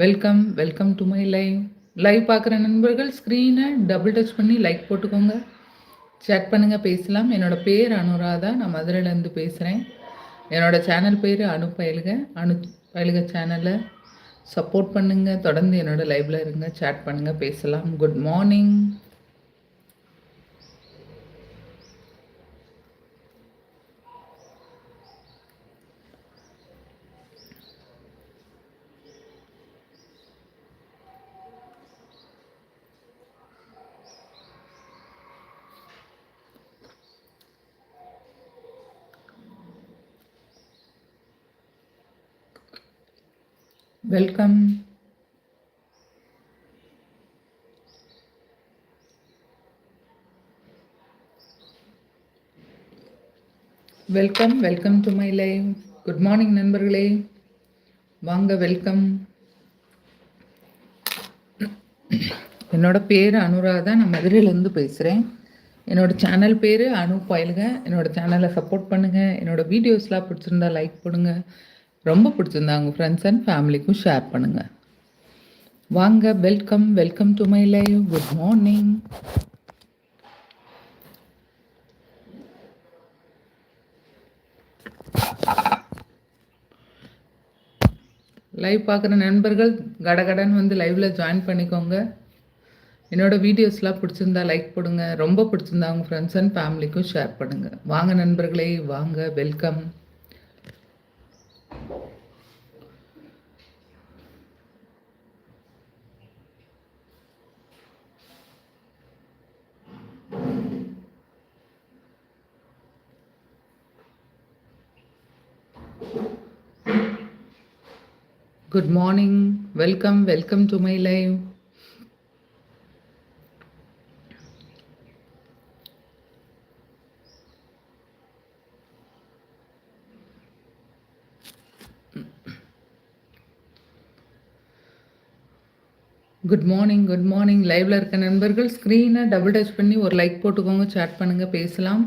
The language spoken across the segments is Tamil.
Welcome welcome to my live live பார்க்குற நண்பர்கள் ஸ்க்ரீனை டபுள் டச் பண்ணி லைக் போட்டுக்கோங்க. சேட் பண்ணுங்கள் பேசலாம். என்னோட பேர் அனுராதா. நான் மதுரையிலேருந்து பேசுகிறேன் என்னோட சேனல் பேர் அனு பயிலுக. அனு பயிலுக சேனலை சப்போர்ட் பண்ணுங்கள் தொடர்ந்து என்னோடய லைவில் இருங்க. சேட் பண்ணுங்கள் பேசலாம். Good morning welcome welcome welcome to my live good morning நண்பர்களே. வாங்க வெல்கம் என்னோட பேர் அனுராதா நான் மதுரையிலேருந்து பேசுகிறேன் என்னோட சேனல் பேர் அனு பயிலுங்க என்னோட சேனலை சப்போர்ட் பண்ணுங்கள் என்னோட வீடியோஸ்லாம் பிடிச்சிருந்தா லைக் பண்ணுங்கள் ரொம்ப பிடிச்சிருந்தா உங்கள் ஃப்ரெண்ட்ஸ் அண்ட் ஃபேமிலிக்கும் ஷேர் பண்ணுங்கள் வாங்க welcome welcome to my live good morning live பார்க்குற நண்பர்கள் கடகடன் வந்து லைவில் ஜாயின் பண்ணிக்கோங்க. என்னோடய வீடியோஸ்லாம் பிடிச்சிருந்தா லைக் போடுங்க. ரொம்ப பிடிச்சிருந்தா உங்கள் ஃப்ரெண்ட்ஸ் அண்ட் ஃபேமிலிக்கும் ஷேர் பண்ணுங்கள் வாங்க நண்பர்களே வாங்க welcome good morning welcome welcome to my live good morning good morning லைவ்ல இருக்க நண்பர்கள் ஸ்க்ரீனை டபுள் டச் பண்ணி ஒரு லைக் போட்டுக்கோங்க சேட் பண்ணுங்க பேசலாம்.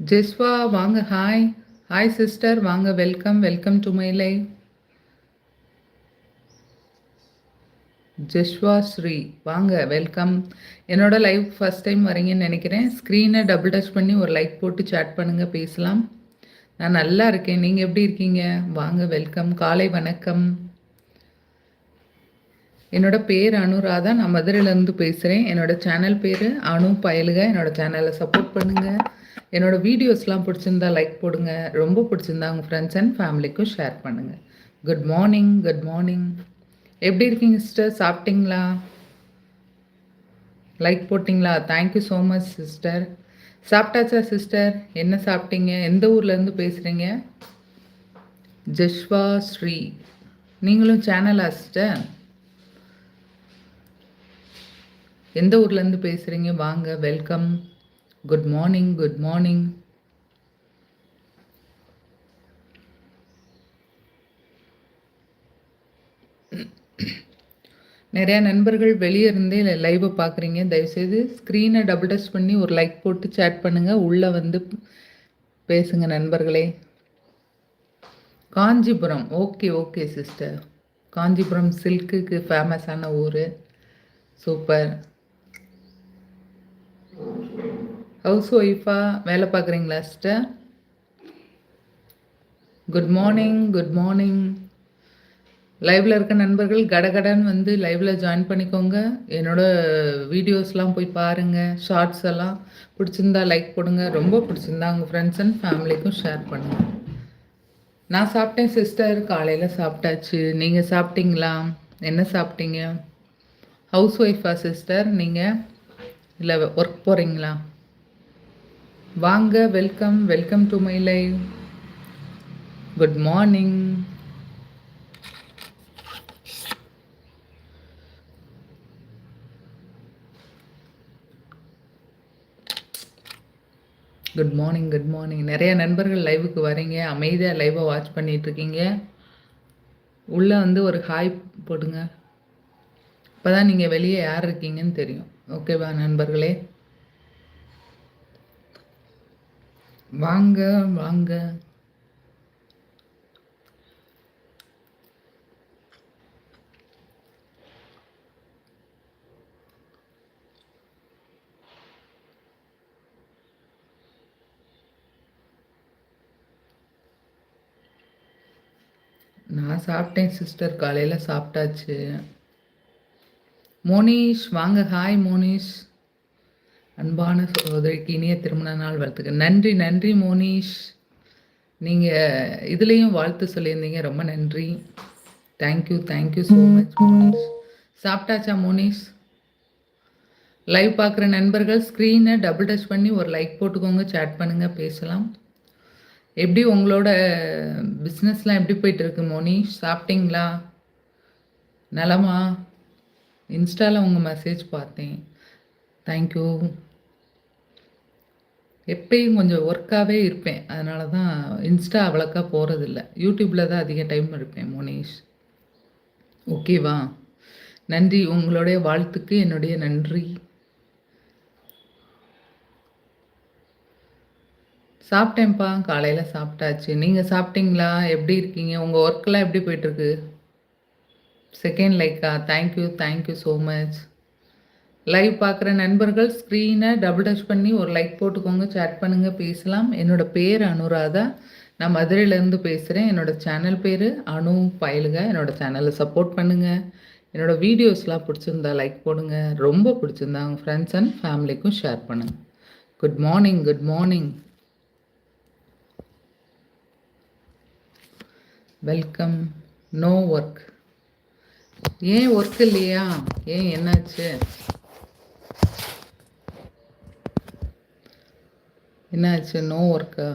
ஜெஸ்வா வாங்க ஹாய் ஹாய் சிஸ்டர் வாங்க welcome welcome to my Jeshwa Sri வாங்க வெல்கம் என்னோட லைவ் ஃபஸ்ட் டைம் வரீங்கன்னு நினைக்கிறேன். ஸ்க்ரீனை டபுள் டச் பண்ணி ஒரு லைக் போட்டு சேட் பண்ணுங்கள் பேசலாம். நான் நல்லா இருக்கேன். நீங்கள் எப்படி இருக்கீங்க? வாங்க வெல்கம் காலை வணக்கம். என்னோட பேர் அனுராதா நான் மதுரையிலேருந்து பேசுகிறேன் என்னோட சேனல் பேர் அனு பயலுக. என்னோட சேனலை சப்போர்ட் பண்ணுங்கள் என்னோட வீடியோஸ்லாம் பிடிச்சிருந்தா லைக் போடுங்க. ரொம்ப பிடிச்சிருந்தா உங்கள் ஃப்ரெண்ட்ஸ் அண்ட் ஃபேமிலிக்கும் ஷேர் பண்ணுங்கள் குட் மார்னிங் குட் மார்னிங் எப்படி இருக்கீங்க சிஸ்டர் சாப்பிட்டீங்களா? லைக் போட்டிங்களா? Thank you so much sister சாப்பிட்டாச்சா சிஸ்டர் என்ன சாப்பிட்டீங்க? எந்த ஊர்லேருந்து பேசுகிறீங்க ஜஷ்வா ஸ்ரீ. நீங்களும் சேனலா சிஸ்டர் எந்த ஊர்லேருந்து பேசுகிறீங்க வாங்க welcome good morning good morning நிறையா நண்பர்கள் வெளியே இருந்தே லைவை பார்க்குறீங்க. தயவுசெய்து ஸ்க்ரீனை டபுள் டச் பண்ணி ஒரு லைக் போட்டு சேட் பண்ணுங்கள் உள்ளே வந்து பேசுங்க நண்பர்களே. Kanchipuram. Okay okay sister Kanchipuram சில்க்குக்கு ஃபேமஸான ஊர். சூப்பர் ஹவுஸ் ஒய்ஃபாக வேலை பார்க்குறீங்களா sister good morning good morning லைவில் இருக்க நண்பர்கள் கடகடன் வந்து லைவில் ஜாயின் பண்ணிக்கோங்க. என்னோட வீடியோஸ்லாம் போய் பாருங்கள் ஷார்ட்ஸ் எல்லாம் பிடிச்சிருந்தா லைக் போடுங்க. ரொம்ப பிடிச்சிருந்தா உங்கள் ஃப்ரெண்ட்ஸ் அண்ட் ஃபேமிலிக்கும் ஷேர் பண்ணுங்கள் நான் சாப்பிட்டேன் சிஸ்டர் காலையில் சாப்பிட்டாச்சு. நீங்கள் சாப்பிட்டீங்களா? என்ன சாப்பிட்டீங்க? ஹவுஸ் ஒய்ஃபா சிஸ்டர் நீங்கள் இல்லை ஒர்க் போகிறீங்களா வாங்க welcome welcome to my live good morning good morning good morning நிறைய நண்பர்கள் லைவுக்கு வரீங்க. அமைதியாக லைவை வாட்ச் பண்ணிகிட்ருக்கீங்க உள்ளே வந்து ஒரு ஹாய் போடுங்க. இப்போ தான் நீங்கள் வெளியே யார் இருக்கீங்கன்னு தெரியும். ஓகேவா நண்பர்களே? வாங்க வாங்க. நான் சாப்பிட்டேன் சிஸ்டர் காலையில் சாப்பிட்டாச்சு. மோனிஷ் வாங்க ஹாய் மோனிஷ். அன்பான சகோதரிக்கு இனிய திருமண நாள் வாழ்த்துக்கு நன்றி நன்றி மோனிஷ். நீங்கள் இதுலேயும் வாழ்த்து சொல்லியிருந்தீங்க. ரொம்ப நன்றி. Thank you thank you so much Monish. சாப்பிட்டாச்சா மோனிஷ்? லைவ் பார்க்குற நண்பர்கள் ஸ்க்ரீனை டபுள் டச் பண்ணி ஒரு லைக் போட்டுக்கோங்க. சேட் பண்ணுங்கள் பேசலாம். எப்படி உங்களோட பிஸ்னஸ்லாம் எப்படி போயிட்டுருக்கு மோனிஷ்? சாப்பிட்டீங்களா? நலமா? இன்ஸ்டாவில் உங்கள் மெசேஜ் பார்த்தேன். தேங்க்யூ எப்பயும் கொஞ்சம் ஒர்க்காகவே இருப்பேன். அதனால தான் இன்ஸ்டா அவ்வளோக்கா போகிறதில்ல யூடியூப்பில் தான் அதிக டைம் இருப்பேன் மோனிஷ். ஓகேவா நன்றி. உங்களுடைய வாழ்த்துக்கு என்னுடைய நன்றி. சாப்பிட்டேன்ப்பா. காலையில் சாப்பிட்டாச்சு. நீங்கள் சாப்பிட்டீங்களா? எப்படி இருக்கீங்க? உங்கள் ஒர்க்கெலாம் எப்படி போயிட்டுருக்கு second Lyca thank you thank you so much live பார்க்குற நண்பர்கள் ஸ்க்ரீனை டபுள் டச் பண்ணி ஒரு லைக் போட்டுக்கோங்க சேட் பண்ணுங்கள் பேசலாம். என்னோடய பேர் அனுராதா. நான் மதுரையிலேருந்து பேசுகிறேன் என்னோடய சேனல் பேர் அனு பயலுங்க என்னோடய சேனலை சப்போர்ட் பண்ணுங்கள் என்னோடய வீடியோஸ்லாம் பிடிச்சிருந்தா லைக் போடுங்க. ரொம்ப பிடிச்சிருந்தா உங்கள் ஃப்ரெண்ட்ஸ் அண்ட் ஃபேமிலிக்கும் ஷேர் பண்ணுங்கள் good morning good morning welcome no work ஏன் ஒர்க் இல்லையா? ஏன் என்னாச்சு? என்னாச்சு? நோ ஒர்க்கா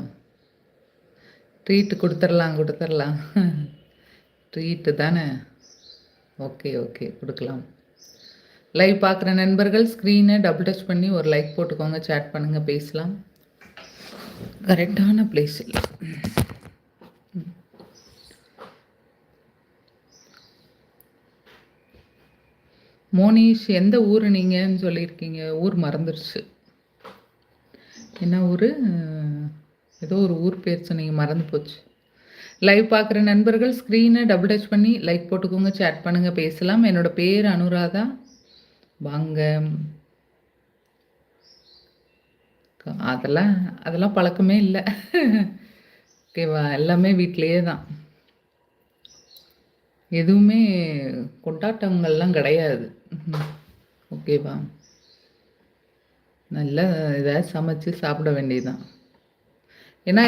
ட்ரீட்டு கொடுத்துர்லாம் கொடுத்துர்லாம் ட்ரீட்டு தானே? ஓகே ஓகே கொடுக்கலாம். லைவ் பார்க்குற நண்பர்கள் ஸ்க்ரீனை டபுள் டச் பண்ணி ஒரு லைக் போட்டுக்கோங்க சேட் பண்ணுங்கள் பேசலாம். கரெக்டான பிளேஸ் இல்லை. மோனிஷ் எந்த ஊர் நீங்கன்னு சொல்லியிருக்கீங்க? ஊர் மறந்துடுச்சு என்ன ஊர்? ஏதோ ஒரு ஊர் பேர் சொன்னீங்க மறந்து போச்சு. லைவ் பார்க்குற நண்பர்கள் ஸ்க்ரீனை டபுள் டச் பண்ணி லைக் போட்டுக்கோங்க சேட் பண்ணுங்கள் பேசலாம். என்னோட பேர் அனுராதா. வாங்க. அதெல்லாம் அதெல்லாம் பழக்கமே இல்லை. ஓகேவா எல்லாமே வீட்டிலையே தான். எதுவுமே கொண்டாட்டங்கள்லாம் கிடையாது. ஓகேவா நல்லா ஏதாவது சமைச்சு சாப்பிட வேண்டியதுதான். ஏன்னா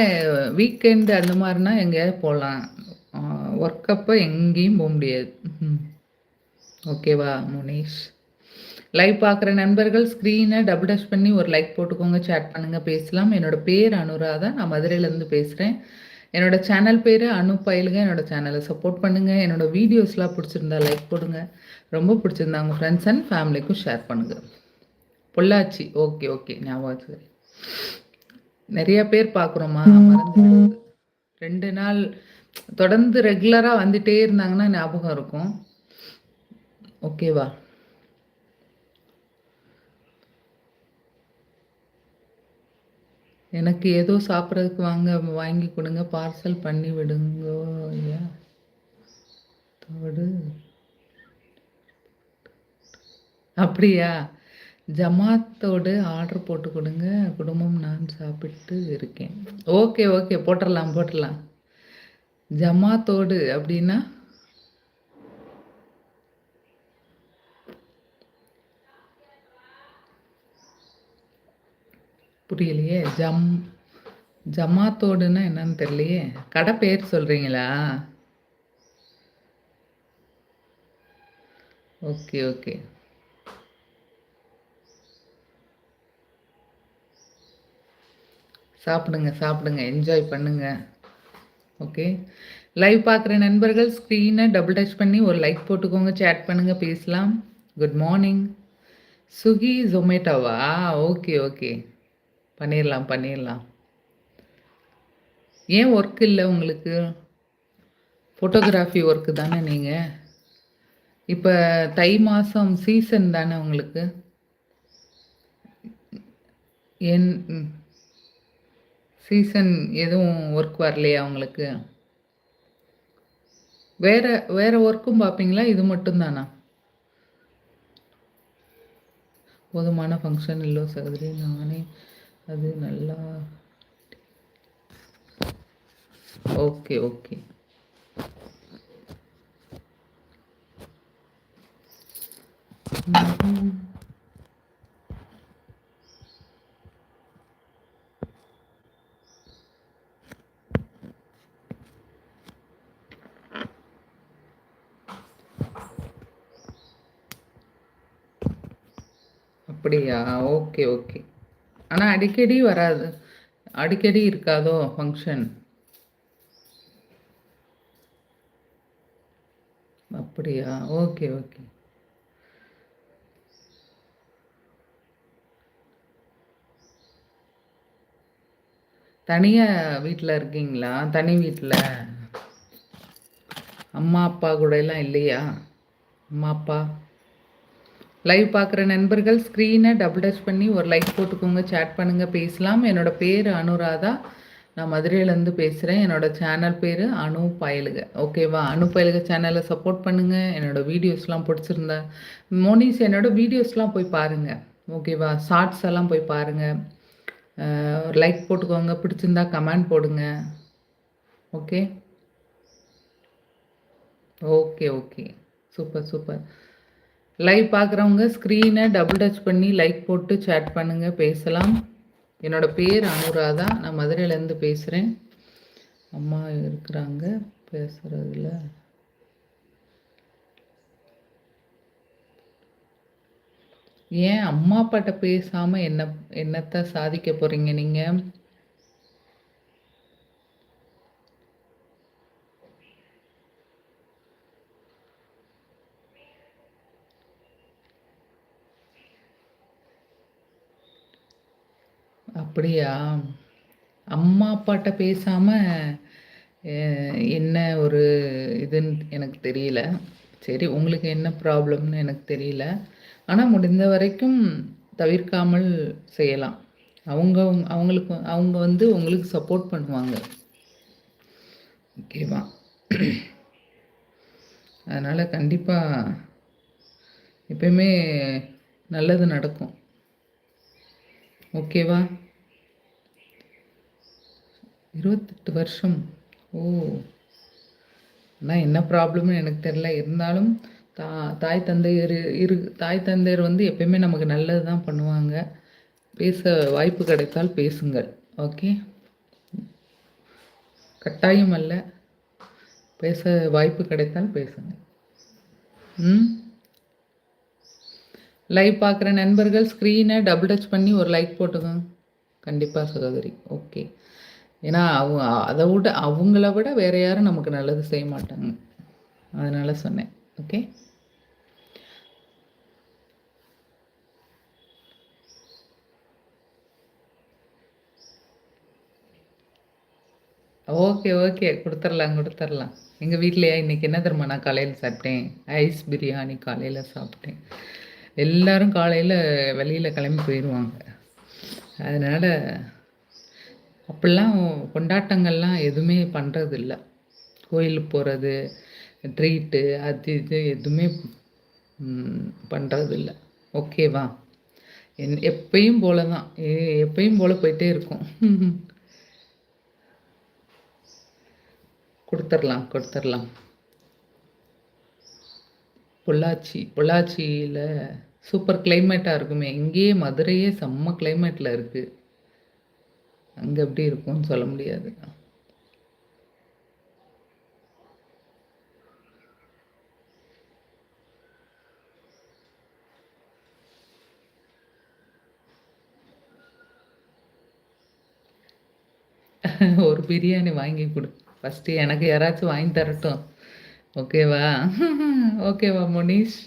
வீக்கெண்டு அந்த மாதிரினா எங்கேயாவது போகலாம். ஒர்க் அப்போ எங்கேயும் போக முடியாது. ஓகேவா முனீஷ்? லைவ் பார்க்குற நண்பர்கள் ஸ்க்ரீனை டபுள் டச் பண்ணி ஒரு லைக் போட்டுக்கோங்க சேட் பண்ணுங்கள் பேசலாம். என்னோடய பேர் அனுராதா. நான் மதுரையிலேருந்து பேசுகிறேன் என்னோடய சேனல் பேர் அனுப்பயிலுங்க என்னோடய சேனலை சப்போர்ட் பண்ணுங்கள் என்னோடய வீடியோஸ்லாம் பிடிச்சிருந்தா லைக் கொடுங்க ரொம்ப பிடிச்சிருந்தா உங்கள் ஃப்ரெண்ட்ஸ் அண்ட் ஃபேமிலிக்கும் ஷேர் பண்ணுங்கள் பொள்ளாச்சி. ஓகே ஓகே ஞாபகம் நிறைய பேர் பார்க்குறோமா மறந்து ரெண்டு நாள் தொடர்ந்து ரெகுலராக வந்துட்டே இருந்தாங்கன்னா ஞாபகம் இருக்கும். ஓகேவா எனக்கு ஏதோ சாப்பிட்றதுக்கு வாங்க வாங்கி கொடுங்க பார்சல் பண்ணி விடுங்கோ ஐயா. தோடு. அப்படியா? ஜமாத்தோடு ஆர்டர் போட்டு கொடுங்க குடும்பம் நான் சாப்பிட்டு இருக்கேன். ஓகே ஓகே போட்டுடலாம் போட்டுடலாம். ஜமாத்தோடு அப்படின்னா புரியலையே. ஜம் ஜமாத்தோடுன்னா என்னன்னு தெரியலையே. கடை பேர் சொல்கிறீங்களா ஓகே ஓகே. சாப்பிடுங்க சாப்பிடுங்க. என்ஜாய் பண்ணுங்க. ஓகே. லைவ் பார்க்குற நண்பர்கள் ஸ்க்ரீனை டபுள் டச் பண்ணி ஒரு லைக் போட்டுக்கோங்க சேட் பண்ணுங்கள் பேசலாம். குட் மார்னிங் சுகி ஜொமேட்டோவா ஓகே ஓகே. பண்ணிடலாம் பண்ணிடலாம் ஏன் ஒர்க் இல்லை உங்களுக்கு? ஃபோட்டோகிராஃபி ஒர்க்கு தானே நீங்கள் இப்போ தை மாதம் சீசன் தானே உங்களுக்கு? என் சீசன் எதுவும் ஒர்க் வரலையா உங்களுக்கு? வேறு வேறு ஒர்க்கும் பார்ப்பீங்களா இது மட்டும்தானா போதுமான ஃபங்க்ஷன் இல்லை சகோதரி நானே அது நல்லா. ஓகே ஓகே அப்படியா? ஓகே ஓகே ஆனால் அடிக்கடி வராது. அடிக்கடி இருக்காதோ ஃபங்க்ஷன் அப்படியா? ஓகே ஓகே தனியாக வீட்டில் இருக்கீங்களா? தனி வீட்டில் அம்மா அப்பா கூட எல்லாம் இல்லையா? அம்மா அப்பா? லைவ் பார்க்குற நண்பர்கள் ஸ்க்ரீனை டபுள் டச் பண்ணி ஒரு லைக் போட்டுக்கோங்க சேட் பண்ணுங்கள் பேசலாம். என்னோடய பேர் அனுராதா. நான் மதுரையிலேருந்து பேசுகிறேன் என்னோடய சேனல் பேர் அணு பயலுக. ஓகேவா அணு பயலுக சேனலை சப்போர்ட் பண்ணுங்கள் என்னோடய வீடியோஸ்லாம் பிடிச்சிருந்தா மோனிஸ் என்னோடய வீடியோஸ்லாம் போய் பாருங்கள் ஓகேவா ஷார்ட்ஸ் எல்லாம் போய் பாருங்கள் ஒரு லைக் போட்டுக்கோங்க. பிடிச்சிருந்தா கமெண்ட் போடுங்க. Okay okay okay super super live பார்க்குறவங்க ஸ்க்ரீனை டபுள் டச் பண்ணி லைக் போட்டு சேட் பண்ணுங்கள் பேசலாம். என்னோடய பேர் அனுராதா. நான் மதுரையிலேருந்து பேசுகிறேன் அம்மா இருக்கிறாங்க பேசுகிறதுல ஏன் அம்மா அப்பாட்ட பேசாமல் என்ன என்னத்தை சாதிக்க போகிறீங்க நீங்கள் அப்படியா? அம்மா அப்பாட்ட பேசாமல் என்ன ஒரு இதுன்னு எனக்கு தெரியல. சரி உங்களுக்கு என்ன ப்ராப்ளம்னு எனக்கு தெரியல. ஆனால் முடிந்த வரைக்கும் தவிர்க்காமல் செய்யலாம். அவங்க அவங்களுக்கு அவங்க வந்து உங்களுக்கு சப்போர்ட் பண்ணுவாங்க. ஓகேவா அதனால் கண்டிப்பாக எப்பயுமே நல்லது நடக்கும். ஓகேவா இருபத்தெட்டு வருஷம். ஓ. ஆனால் என்ன ப்ராப்ளம்னு எனக்கு தெரில இருந்தாலும் தா தாய் தந்தையர் இரு தாய் தந்தையர் வந்து எப்பயுமே நமக்கு நல்லது தான் பண்ணுவாங்க. பேச வாய்ப்பு கிடைத்தால் பேசுங்கள். ஓகே? கட்டாயம் அல்ல. பேச வாய்ப்பு கிடைத்தால் பேசுங்க ம்? லைவ் பார்க்குற நண்பர்கள் ஸ்க்ரீனை டபுள் டச் பண்ணி ஒரு லைக் போட்டுக்கோங்க. கண்டிப்பாக சகோதரி. ஓகே. ஏன்னா அவங்க அதை விட அவங்கள விட வேறு யாரும் நமக்கு நல்லது செய்ய மாட்டாங்க. அதனால் சொன்னேன். ஓகே? Okay okay. கொடுத்துர்லாம் கொடுத்துர்லாம். எங்கள் வீட்லையா? இன்றைக்கி என்ன தெரியுமா நான் காலையில் சாப்பிட்டேன்? ஐஸ் பிரியாணி காலையில் சாப்பிட்டேன். எல்லோரும் காலையில் வெளியில் கிளம்பி போயிடுவாங்க அதனால் அப்படிலாம் கொண்டாட்டங்கள்லாம் எதுவுமே பண்ணுறதில்ல கோயிலுக்கு போகிறது ட்ரீட்டு அது இது எதுவுமே பண்ணுறதில்ல ஓகேவா என் எப்பயும் போல தான் எப்பயும் போல் போயிட்டே இருக்கும். கொடுத்துர்லாம் கொடுத்துர்லாம். பொள்ளாச்சி பொள்ளாச்சியில் சூப்பர் கிளைமேட்டாக இருக்குமே. இங்கேயே மதுரையே செம்ம கிளைமேட்டில் இருக்குது அங்கே எப்படி இருக்கும்னு சொல்ல முடியாது. ஒரு பிரியாணி வாங்கி கொடு. ஃபஸ்ட்டு எனக்கு யாராச்சும் வாங்கி தரட்டும். ஓகேவா ஓகேவா முனீஷ்?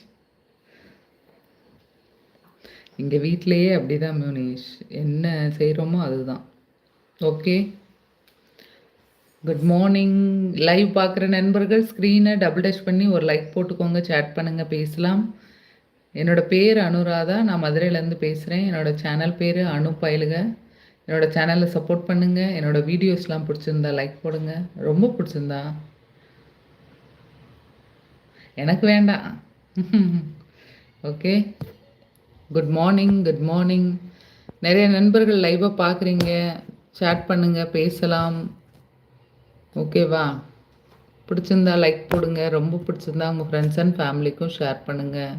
இங்கே வீட்லேயே அப்படி தான் முனீஷ். என்ன செய்கிறோமோ அதுதான். ஓகே குட் மார்னிங் லைவ் பார்க்குற நண்பர்கள் ஸ்க்ரீனை டபுள் டச் பண்ணி ஒரு லைக் போட்டுக்கோங்க சேட் பண்ணுங்கள் பேசலாம். என்னோடய பேர் அனுராதா. நான் மதுரையிலேருந்து பேசுகிறேன் என்னோடய சேனல் பேர் அனு பயிலுக. என்னோடய சேனலில் சப்போர்ட் பண்ணுங்கள் என்னோடய வீடியோஸ்லாம் பிடிச்சிருந்தா லைக் போடுங்க. ரொம்ப பிடிச்சிருந்தா. எனக்கு வேண்டாம். Okay good morning good morning நிறைய நண்பர்கள் லைவாக பார்க்குறீங்க. சேட் பண்ணுங்கள் பேசலாம். ஓகேவா பிடிச்சிருந்தா லைக் போடுங்க. ரொம்ப பிடிச்சிருந்தா உங்கள் ஃப்ரெண்ட்ஸ் அண்ட் ஃபேமிலிக்கும் ஷேர் பண்ணுங்கள்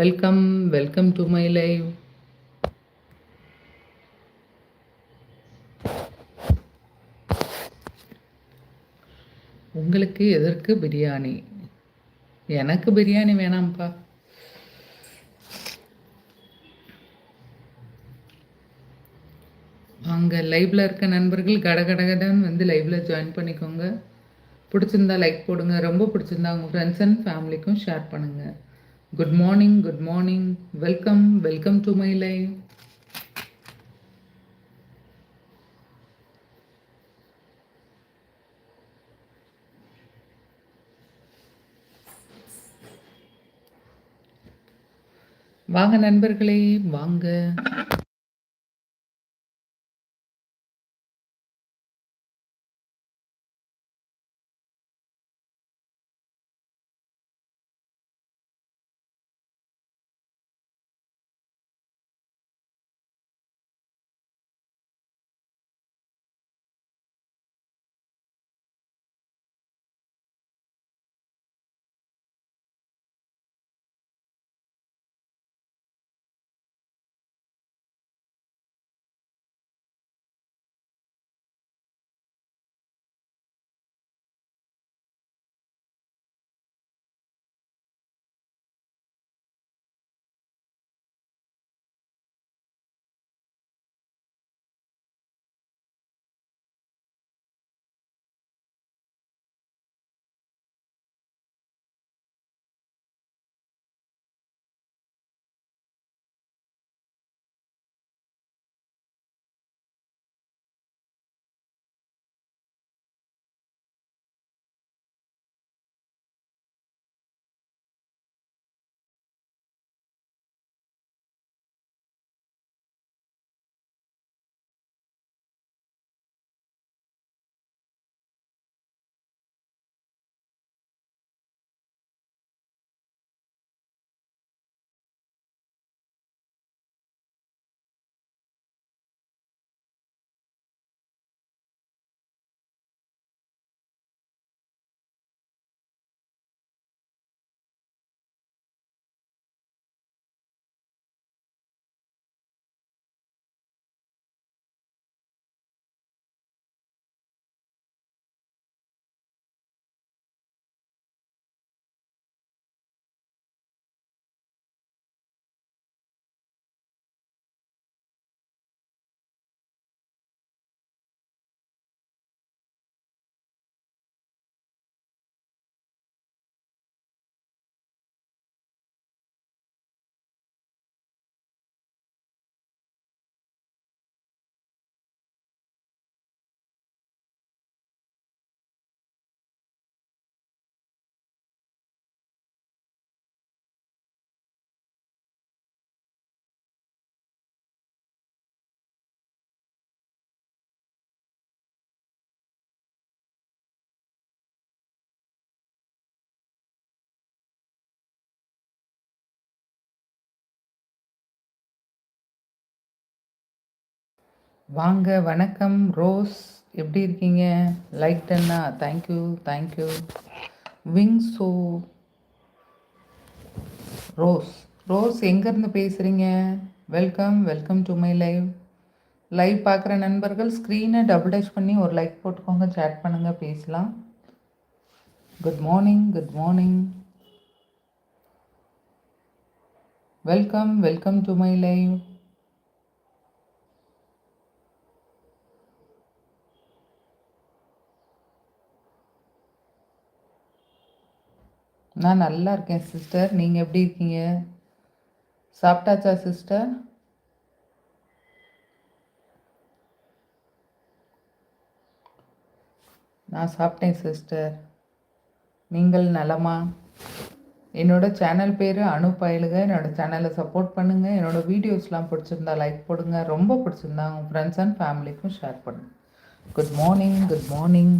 welcome welcome to my live உங்களுக்கு எதற்கு பிரியாணி? எனக்கு பிரியாணி வேணாம்ப்பா. அங்கே லைவில் இருக்க நண்பர்கள் கடகடகடன்னு வந்து லைவில் ஜாயின் பண்ணிக்கோங்க. பிடிச்சிருந்தா லைக் போடுங்க. ரொம்ப பிடிச்சிருந்தா உங்கள் ஃப்ரெண்ட்ஸ் அண்ட் ஃபேமிலிக்கும் ஷேர் பண்ணுங்கள் good morning good morning welcome welcome to my live வாங்க நண்பர்களே வாங்க. வாங்க வணக்கம். ரோஸ் எப்படி இருக்கீங்க? லைக் டன்னா தேங்க்யூ தேங்க்யூ விங் ஸோ ரோஸ். ரோஸ் எங்கேருந்து பேசுகிறீங்க welcome welcome to my live live பார்க்குற நண்பர்கள் ஸ்க்ரீனை டபுள் டச் பண்ணி ஒரு லைக் போட்டுக்கோங்க சேட் பண்ணுங்கள் பேசலாம். Good morning good morning welcome welcome to my live நான் நல்லா இருக்கேன் சிஸ்டர் நீங்கள் எப்படி இருக்கீங்க? சாப்பிட்டாச்சா சிஸ்டர் நான் சாப்பிட்டேன் சிஸ்டர் நீங்கள் நலமா? என்னோடய சேனல் பேர் அனுப்பயலுங்க என்னோடய சேனலை சப்போர்ட் பண்ணுங்கள் என்னோடய வீடியோஸ்லாம் பிடிச்சிருந்தா லைக் போடுங்க. ரொம்ப பிடிச்சிருந்தா உங்கள் ஃப்ரெண்ட்ஸ் அண்ட் ஃபேமிலிக்கும் ஷேர் பண்ணுங்கள் குட் மார்னிங் குட் மார்னிங்